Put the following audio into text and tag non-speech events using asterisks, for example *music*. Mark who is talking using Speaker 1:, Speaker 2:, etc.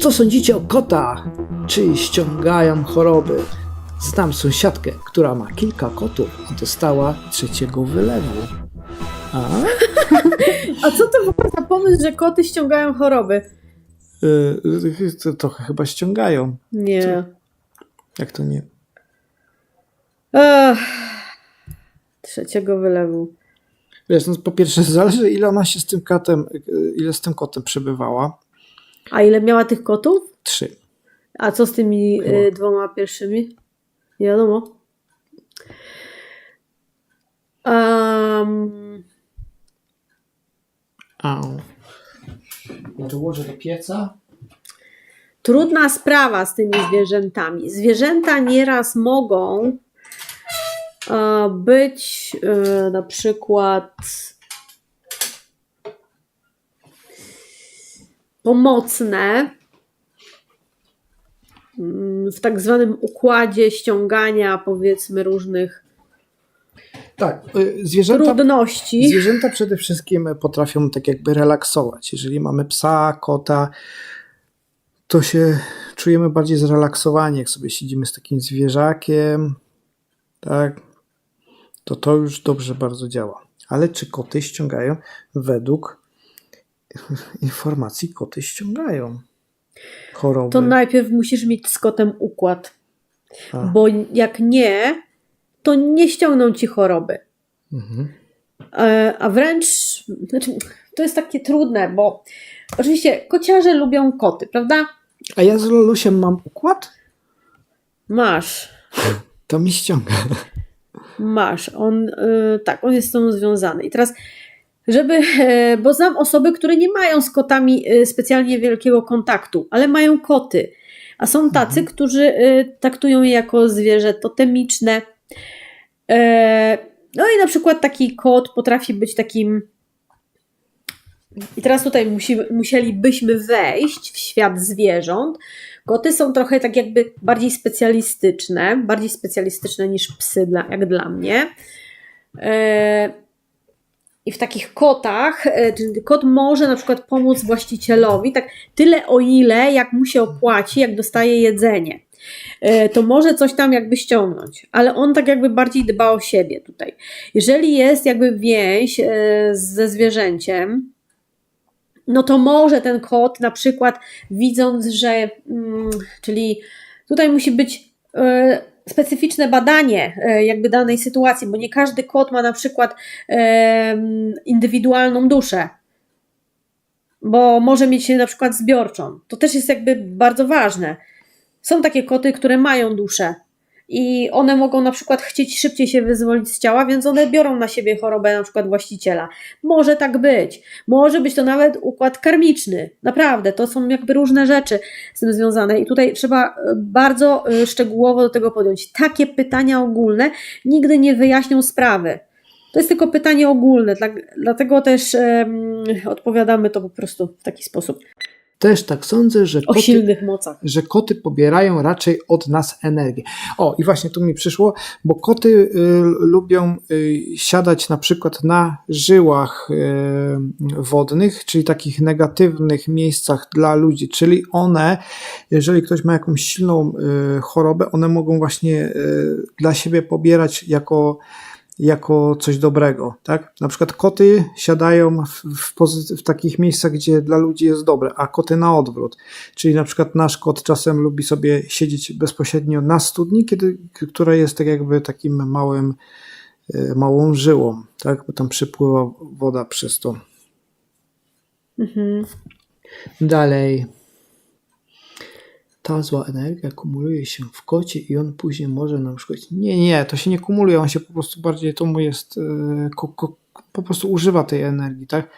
Speaker 1: Co sądzicie o kotach? Czy ściągają choroby? Znam sąsiadkę, która ma kilka kotów, a dostała trzeciego wylewu. A? *laughs*
Speaker 2: A co to w ogóle za pomysł, że koty ściągają choroby?
Speaker 1: Y, to trochę chyba ściągają.
Speaker 2: Nie.
Speaker 1: Jak to nie?
Speaker 2: Ech. Trzeciego wylewu.
Speaker 1: Wiesz, no po pierwsze *laughs* zależy ile ona się z tym kotem, y, ile z tym kotem przebywała.
Speaker 2: A ile miała tych kotów?
Speaker 1: Trzy.
Speaker 2: A co z tymi
Speaker 1: Chyba.
Speaker 2: y, dwoma pierwszymi? Nie wiadomo. Um,
Speaker 1: Au. Ja to łożę do pieca.
Speaker 2: trudna sprawa z tymi zwierzętami. Zwierzęta nieraz mogą e, być e, na przykład pomocne mm, w tak zwanym układzie ściągania powiedzmy różnych
Speaker 1: Tak, y, zwierzęta,
Speaker 2: trudności.
Speaker 1: zwierzęta przede wszystkim potrafią tak jakby relaksować. Jeżeli mamy psa, kota, to się czujemy bardziej zrelaksowani, jak sobie siedzimy z takim zwierzakiem, tak, to to już dobrze bardzo działa. Ale czy koty ściągają? Według *laughs* informacji koty ściągają choroby.
Speaker 2: To najpierw musisz mieć z kotem układ,
Speaker 1: A,
Speaker 2: bo jak nie, to nie ściągną ci choroby.
Speaker 1: mhm.
Speaker 2: E, A wręcz, znaczy, to jest takie trudne, bo oczywiście kociarze lubią koty, prawda?
Speaker 1: A ja z Lolusiem mam układ?
Speaker 2: Masz,
Speaker 1: To mi ściąga.
Speaker 2: masz. On, y, tak, on jest z tą związany. I teraz, żeby, e, bo znam osoby, które nie mają z kotami y, specjalnie wielkiego kontaktu, ale mają koty. A są tacy, którzy y, traktują je jako zwierzę totemiczne. E, No i na przykład taki kot potrafi być takim. I teraz tutaj musi, musielibyśmy wejść w świat zwierząt. Koty są trochę tak jakby bardziej specjalistyczne, bardziej specjalistyczne niż psy, dla, jak dla mnie. I w takich kotach, e, kot może na przykład pomóc właścicielowi, tak tyle o ile, jak mu się opłaci, jak dostaje jedzenie. E, To może coś tam jakby ściągnąć, ale on tak jakby bardziej dba o siebie tutaj. Jeżeli jest jakby więź e, ze zwierzęciem, no to może ten kot na przykład widząc, że, mm, czyli tutaj musi być specyficzne badanie e, jakby danej sytuacji, bo nie każdy kot ma na przykład indywidualną duszę, bo może mieć na przykład zbiorczą. To też jest jakby bardzo ważne. Są takie koty, które mają duszę i one mogą na przykład chcieć szybciej się wyzwolić z ciała, więc one biorą na siebie chorobę na przykład właściciela. Może tak być. Może być to nawet układ karmiczny. Naprawdę, to są jakby różne rzeczy z tym związane i tutaj trzeba e, bardzo e, szczegółowo do tego podjąć. Takie pytania ogólne nigdy nie wyjaśnią sprawy. To jest tylko pytanie ogólne, dla, dlatego też em, odpowiadamy to po prostu w taki sposób.
Speaker 1: Też tak sądzę, że
Speaker 2: O
Speaker 1: koty,
Speaker 2: silnych mocach.
Speaker 1: że koty pobierają raczej od nas energię. O, i właśnie tu mi przyszło, bo koty y, lubią y, siadać na przykład na żyłach y, wodnych, czyli takich negatywnych miejscach dla ludzi, czyli one, jeżeli ktoś ma jakąś silną y, chorobę, one mogą właśnie y, dla siebie pobierać jako jako coś dobrego, tak? Na przykład koty siadają w, w, pozy- w takich miejscach, gdzie dla ludzi jest dobre, a koty na odwrót. Czyli na przykład nasz kot czasem lubi sobie siedzieć bezpośrednio na studni, kiedy, która jest tak jakby takim małym, e, małą żyłą, tak? Bo tam przypływa woda przez to.
Speaker 2: Mhm.
Speaker 1: Dalej. Ta zła energia kumuluje się w kocie i on później może nam szkodzić. Nie, nie, to się nie kumuluje, on się po prostu bardziej, to mu jest, e, po prostu używa tej energii, tak?